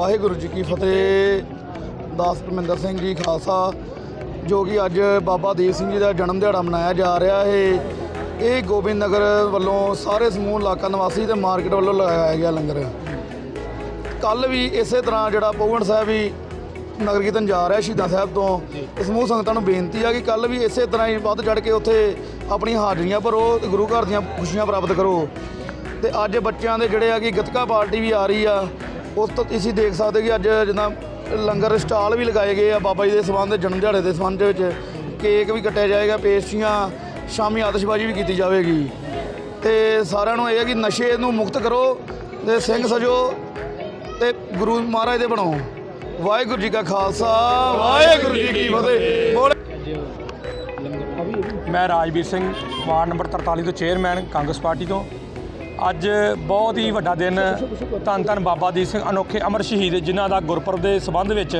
ਵਾਹਿਗੁਰੂ ਜੀ ਕੀ ਫਤਿਹ। ਦਾਸ ਪਰਮਿੰਦਰ ਸਿੰਘ ਜੀ ਖਾਲਸਾ, ਜੋ ਕਿ ਅੱਜ ਬਾਬਾ ਦੀਪ ਸਿੰਘ ਜੀ ਦਾ ਜਨਮ ਦਿਹਾੜਾ ਮਨਾਇਆ ਜਾ ਰਿਹਾ ਹੈ। ਇਹ ਗੋਬਿੰਦ ਨਗਰ ਵੱਲੋਂ ਸਾਰੇ ਸਮੂਹ, ਇਲਾਕਾ ਨਿਵਾਸੀ ਤੇ ਮਾਰਕੀਟ ਵੱਲੋਂ ਲਗਾਇਆ ਗਿਆ ਲੰਗਰ। ਕੱਲ ਵੀ ਇਸੇ ਤਰ੍ਹਾਂ ਜਿਹੜਾ ਪੌਗਣ ਸਾਹਿਬ ਵੀ ਨਗਰ ਕੀਰਤਨ ਜਾ ਰਿਹਾ ਸ਼ਹੀਦਾਂ ਸਾਹਿਬ ਤੋਂ ਸਮੂਹ ਸੰਗਤਾਂ ਨੂੰ ਬੇਨਤੀ ਆ ਕਿ ਕੱਲ ਵੀ ਇਸੇ ਤਰ੍ਹਾਂ ਹੀ ਵੱਧ ਚੜ ਕੇ ਉੱਥੇ ਆਪਣੀਆਂ ਹਾਜ਼ਰੀਆਂ ਭਰੋ ਤੇ ਗੁਰੂ ਘਰ ਦੀਆਂ ਖੁਸ਼ੀਆਂ ਪ੍ਰਾਪਤ ਕਰੋ। ਤੇ ਅੱਜ ਬੱਚਿਆਂ ਦੇ ਜਿਹੜੇ ਆ ਕਿ ਗੱਤਕਾ ਪਾਰਟੀ ਵੀ ਆ ਰਹੀ ਆ ਉਸ ਤੋਂ ਤੁਸੀਂ ਦੇਖ ਸਕਦੇ ਕਿ ਅੱਜ ਜਿੱਦਾਂ ਲੰਗਰ ਸਟਾਲ ਵੀ ਲਗਾਏ ਗਏ ਆ ਬਾਬਾ ਜੀ ਦੇ ਸਬੰਧ, ਜਨਮ ਦਿਹਾੜੇ ਦੇ ਸਬੰਧ ਦੇ ਵਿੱਚ। ਕੇਕ ਵੀ ਕੱਟਿਆ ਜਾਏਗਾ, ਪੇਸਟਰੀਆਂ, ਸ਼ਾਮੀ ਆਤਿਸ਼ਬਾਜ਼ੀ ਵੀ ਕੀਤੀ ਜਾਵੇਗੀ। ਤੇ ਸਾਰਿਆਂ ਨੂੰ ਇਹ ਹੈ ਕਿ ਨਸ਼ੇ ਨੂੰ ਮੁਕਤ ਕਰੋ ਤੇ ਸਿੰਘ ਸਜੋ ਤੇ ਗੁਰੂ ਮਹਾਰਾਜ ਦੇ ਬਣੋ। ਵਾਹਿਗੁਰੂ ਜੀ ਕਾ ਖਾਲਸਾ, ਵਾਹਿਗੁਰੂ ਜੀ ਕੀ ਫਤਿਹ। ਮੈਂ ਰਾਜਵੀਰ ਸਿੰਘ, ਵਾਰਡ ਨੰਬਰ 43 ਤੋਂ ਚੇਅਰਮੈਨ ਕਾਂਗਰਸ ਪਾਰਟੀ ਤੋਂ। ਅੱਜ ਬਹੁਤ ਹੀ ਵੱਡਾ ਦਿਨ ਧੰਨ ਧੰਨ ਬਾਬਾ ਦੀਪ ਸਿੰਘ ਅਨੋਖੇ ਅਮਰ ਸ਼ਹੀਦ ਜਿਨ੍ਹਾਂ ਦਾ ਗੁਰਪੁਰਬ ਦੇ ਸਬੰਧ ਵਿੱਚ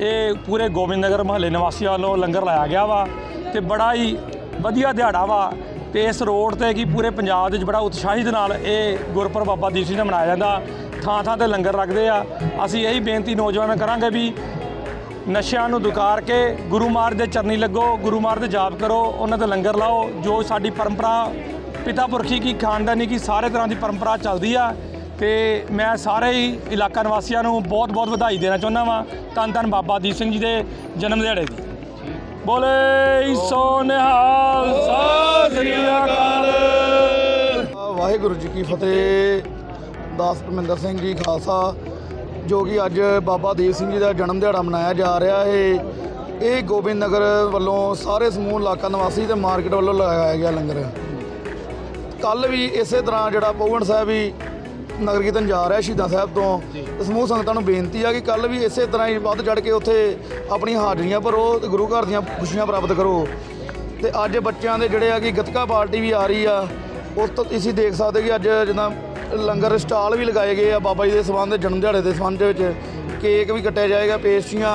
ਇਹ ਪੂਰੇ ਗੋਬਿੰਦ ਨਗਰ ਮਹੱਲੇ ਨਿਵਾਸੀਆਂ ਵੱਲੋਂ ਲੰਗਰ ਲਾਇਆ ਗਿਆ ਵਾ ਤੇ ਬੜਾ ਹੀ ਵਧੀਆ ਦਿਹਾੜਾ ਵਾ ਤੇ ਇਸ ਰੋਡ ਤੇ ਕੀ ਪੂਰੇ ਪੰਜਾਬ ਦੇ ਵਿੱਚ ਬੜਾ ਉਤਸ਼ਾਹੀ ਦੇ ਨਾਲ ਇਹ ਗੁਰਪੁਰਬ ਬਾਬਾ ਦੀਪ ਸਿੰਘ ਦਾ ਮਨਾਇਆ ਜਾਂਦਾ। ਥਾਂ ਥਾਂ ਤੇ ਲੰਗਰ ਲੱਗਦੇ ਆ। ਅਸੀਂ ਇਹੀ ਬੇਨਤੀ ਨੌਜਵਾਨਾਂ ਕਰਾਂਗੇ ਵੀ ਨਸ਼ਿਆਂ ਨੂੰ ਦੁਕਾਰ ਕੇ ਗੁਰੂ ਮਹਾਰਾਜ ਦੇ ਚਰਨੀ ਲੱਗੋ, ਗੁਰੂ ਮਹਾਰਾਜ ਦੇ ਜਾਪ ਕਰੋ, ਉਹਨਾਂ 'ਤੇ ਲੰਗਰ ਲਾਓ, ਜੋ ਸਾਡੀ ਪਰੰਪਰਾ ਪਿਤਾ ਪੁਰਖੀ ਕੀ ਖਾਨਦਾਨੀ ਕੀ ਸਾਰੇ ਤਰ੍ਹਾਂ ਦੀ ਪਰੰਪਰਾ ਚੱਲਦੀ ਆ ਤੇ ਮੈਂ ਸਾਰੇ ਹੀ ਇਲਾਕਾ ਨਿਵਾਸੀਆਂ ਨੂੰ ਬਹੁਤ ਬਹੁਤ ਵਧਾਈ ਦੇਣਾ ਚਾਹੁੰਦਾ ਵਾਂ। ਧੰਨ ਧੰਨ ਬਾਬਾ ਦੀਪ ਸਿੰਘ ਜੀ ਦੇ ਜਨਮ ਦਿਹਾੜੇ ਦੀ। ਬੋਲੇ ਸੋ ਨਿਹਾਲ, ਸਤਿ ਸ੍ਰੀ ਅਕਾਲ। ਵਾਹਿਗੁਰੂ ਜੀ ਕੀ ਫਤਿਹ। ਦਾਸ ਪਰਮਿੰਦਰ ਸਿੰਘ ਜੀ ਖਾਲਸਾ, ਜੋ ਕਿ ਅੱਜ ਬਾਬਾ ਦੀਪ ਸਿੰਘ ਜੀ ਦਾ ਜਨਮ ਦਿਹਾੜਾ ਮਨਾਇਆ ਜਾ ਰਿਹਾ ਹੈ ਇਹ ਗੋਬਿੰਦ ਨਗਰ ਵੱਲੋਂ ਸਾਰੇ ਸਮੂਹ, ਇਲਾਕਾ ਨਿਵਾਸੀ ਤੇ ਮਾਰਕੀਟ ਵੱਲੋਂ ਲਗਾਇਆ ਗਿਆ ਲੰਗਰ। ਕੱਲ ਵੀ ਇਸੇ ਤਰ੍ਹਾਂ ਜਿਹੜਾ ਪੌਗਣ ਸਾਹਿਬ ਵੀ ਨਗਰ ਕੀਰਤਨ ਜਾ ਰਿਹਾ ਸ਼ਹੀਦਾਂ ਸਾਹਿਬ ਤੋਂ ਸਮੂਹ ਸੰਗਤਾਂ ਨੂੰ ਬੇਨਤੀ ਆ ਕਿ ਕੱਲ ਵੀ ਇਸੇ ਤਰ੍ਹਾਂ ਹੀ ਵੱਧ ਚੜ ਕੇ ਉੱਥੇ ਆਪਣੀਆਂ ਹਾਜ਼ਰੀਆਂ ਭਰੋ ਤੇ ਗੁਰੂ ਘਰ ਦੀਆਂ ਖੁਸ਼ੀਆਂ ਪ੍ਰਾਪਤ ਕਰੋ। ਤੇ ਅੱਜ ਬੱਚਿਆਂ ਦੇ ਜਿਹੜੇ ਆ ਕਿ ਗੱਤਕਾ ਪਾਰਟੀ ਵੀ ਆ ਰਹੀ ਆ ਉਸ ਤੋਂ ਤੁਸੀਂ ਦੇਖ ਸਕਦੇ ਕਿ ਅੱਜ ਜਿੱਦਾਂ ਲੰਗਰ ਸਟਾਲ ਵੀ ਲਗਾਏ ਗਏ ਆ ਬਾਬਾ ਜੀ ਦੇ ਸਬੰਧ ਜਨਮ ਦਿਹਾੜੇ ਦੇ ਸਬੰਧ ਦੇ ਵਿੱਚ। ਕੇਕ ਵੀ ਕੱਟਿਆ ਜਾਏਗਾ ਪੇਸਟਰੀਆਂ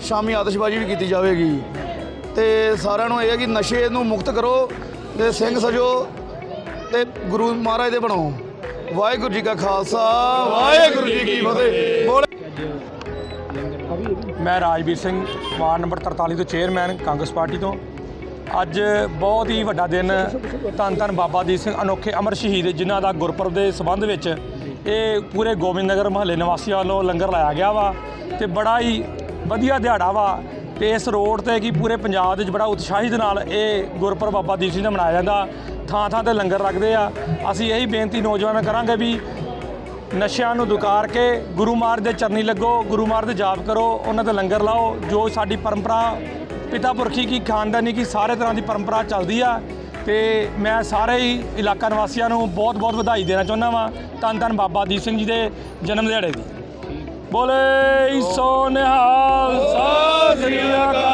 ਸ਼ਾਮੀ ਆਤਿਸ਼ਬਾਜ਼ੀ ਵੀ ਕੀਤੀ ਜਾਵੇਗੀ। ਤੇ ਸਾਰਿਆਂ ਨੂੰ ਇਹ ਹੈ ਕਿ ਨਸ਼ੇ ਨੂੰ ਮੁਕਤ ਕਰੋ ਤੇ ਸਿੰਘ ਸਜੋ ਤੇ ਗੁਰੂ ਮਹਾਰਾਜ ਦੇ ਬਣੋ ਵਾਹਿਗੁਰੂ ਜੀ ਕਾ ਖਾਲਸਾ, ਵਾਹਿਗੁਰੂ ਜੀ ਕੀ ਫਤਿਹ। ਮੈਂ ਰਾਜਵੀਰ ਸਿੰਘ, ਵਾਰਡ ਨੰਬਰ 43 ਤੋਂ ਚੇਅਰਮੈਨ, ਕਾਂਗਰਸ ਪਾਰਟੀ ਤੋਂ। ਅੱਜ ਬਹੁਤ ਹੀ ਵੱਡਾ ਦਿਨ ਧੰਨ ਧੰਨ ਬਾਬਾ ਦੀਪ ਸਿੰਘ ਅਨੋਖੇ ਅਮਰ ਸ਼ਹੀਦ, ਜਿਨ੍ਹਾਂ ਦਾ ਗੁਰਪੁਰਬ ਦੇ ਸਬੰਧ ਵਿੱਚ ਇਹ ਪੂਰੇ ਗੋਬਿੰਦ ਨਗਰ ਮਹੱਲੇ ਨਿਵਾਸੀਆਂ ਵੱਲੋਂ ਲੰਗਰ ਲਾਇਆ ਗਿਆ ਵਾ ਤੇ ਬੜਾ ਹੀ ਵਧੀਆ ਦਿਹਾੜਾ ਵਾ। ਤੇ ਇਸ ਰੋਡ ਤੇ ਕੀ ਪੂਰੇ ਪੰਜਾਬ ਦੇ ਵਿੱਚ ਬੜਾ ਉਤਸ਼ਾਹੀ ਦੇ ਨਾਲ ਇਹ ਗੁਰਪੁਰਬ ਬਾਬਾ ਦੀਪ ਸਿੰਘ ਦਾ ਮਨਾਇਆ ਜਾਂਦਾ। ਥਾਂ ਥਾਂ ਤੇ ਲੰਗਰ ਲੱਗਦੇ ਆ। ਅਸੀਂ ਇਹੀ ਬੇਨਤੀ ਨੌਜਵਾਨਾਂ ਕਰਾਂਗੇ ਵੀ ਨਸ਼ਿਆਂ ਨੂੰ ਦੁਕਾਰ ਕੇ ਗੁਰੂ ਮਹਾਰਾਜ ਦੇ ਚਰਨੀ ਲੱਗੋ, ਗੁਰੂ ਮਹਾਰਾਜ ਦੇ ਜਾਪ ਕਰੋ, ਉਹਨਾਂ ਦੇ ਲੰਗਰ ਲਾਓ। ਜੋ ਸਾਡੀ ਪਰੰਪਰਾ ਪਿਤਾ ਪੁਰਖੀ ਕੀ ਖਾਨਦਾਨੀ ਕੀ ਸਾਰੇ ਤਰ੍ਹਾਂ ਦੀ ਪਰੰਪਰਾ ਚੱਲਦੀ ਆ ਤੇ ਮੈਂ ਸਾਰੇ ਹੀ ਇਲਾਕਾ ਨਿਵਾਸੀਆਂ ਨੂੰ ਬਹੁਤ ਬਹੁਤ ਵਧਾਈ ਦੇਣਾ ਚਾਹੁੰਦਾ ਵਾਂ। ਧੰਨ ਧੰਨ ਬਾਬਾ ਦੀਪ ਸਿੰਘ ਜੀ ਦੇ ਜਨਮ ਦਿਹਾੜੇ ਦੀ। ਬੋਲੇ ਸੋ ਨਿਹਾਲ, ਸਤਿ ਸ੍ਰੀ ਅਕਾਲ।